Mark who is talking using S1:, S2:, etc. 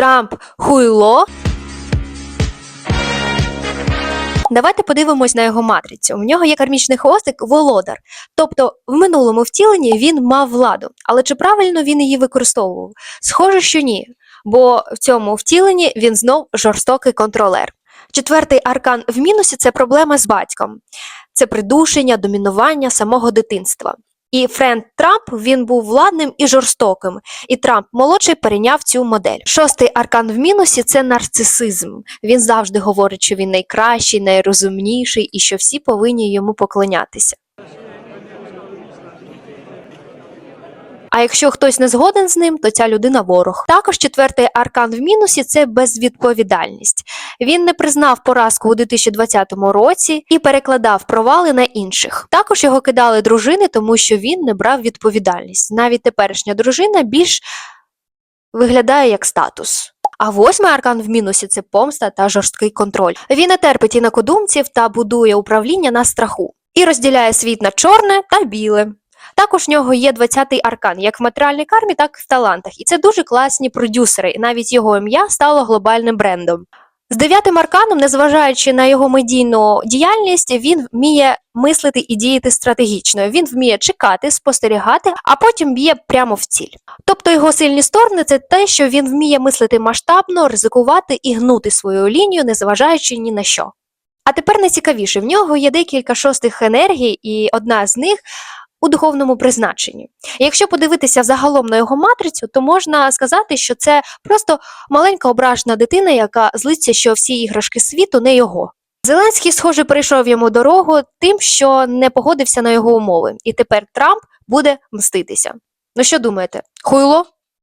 S1: Трамп хуйло. Давайте подивимось на його матрицю. У нього є кармічний хвостик володар. Тобто в минулому втіленні він мав владу. Але чи правильно він її використовував? Схоже, що ні. Бо в цьому втіленні він знов жорстокий контролер. Четвертий аркан в мінусі це проблема з батьком. Це придушення, домінування самого дитинства. І Френд Трамп він був владним і жорстоким, і Трамп молодший перейняв цю модель. Шостий аркан в мінусі це нарцисизм. Він завжди говорить, що він найкращий, найрозумніший і що всі повинні йому поклонятися. А якщо хтось не згоден з ним, то ця людина ворог. Також четвертий аркан в мінусі це безвідповідальність. Він не признав поразку у 2020 році і перекладав провали на інших. Також його кидали дружини, тому що він не брав відповідальність. Навіть теперішня дружина більш виглядає як статус. А восьмий аркан в мінусі це помста та жорсткий контроль. Він не терпить інакодумців та будує управління на страху і розділяє світ на чорне та біле. Також в нього є 20-й аркан, як в матеріальній кармі, так і в талантах. І це дуже класні продюсери, і навіть його ім'я стало глобальним брендом. З дев'ятим арканом, незважаючи на його медійну діяльність, він вміє мислити і діяти стратегічно. Він вміє чекати, спостерігати, а потім б'є прямо в ціль. Тобто його сильні сторони це те, що він вміє мислити масштабно, ризикувати і гнути свою лінію, незважаючи ні на що. А тепер найцікавіше, в нього є декілька шостих енергій, і одна з них у духовному призначенні. Якщо подивитися загалом на його матрицю, то можна сказати, що це просто маленька ображена дитина, яка злиться, що всі іграшки світу не його. Зеленський, схоже, перейшов йому дорогу тим, що не погодився на його умови, і тепер Трамп буде мститися. Ну що думаєте, хуйло?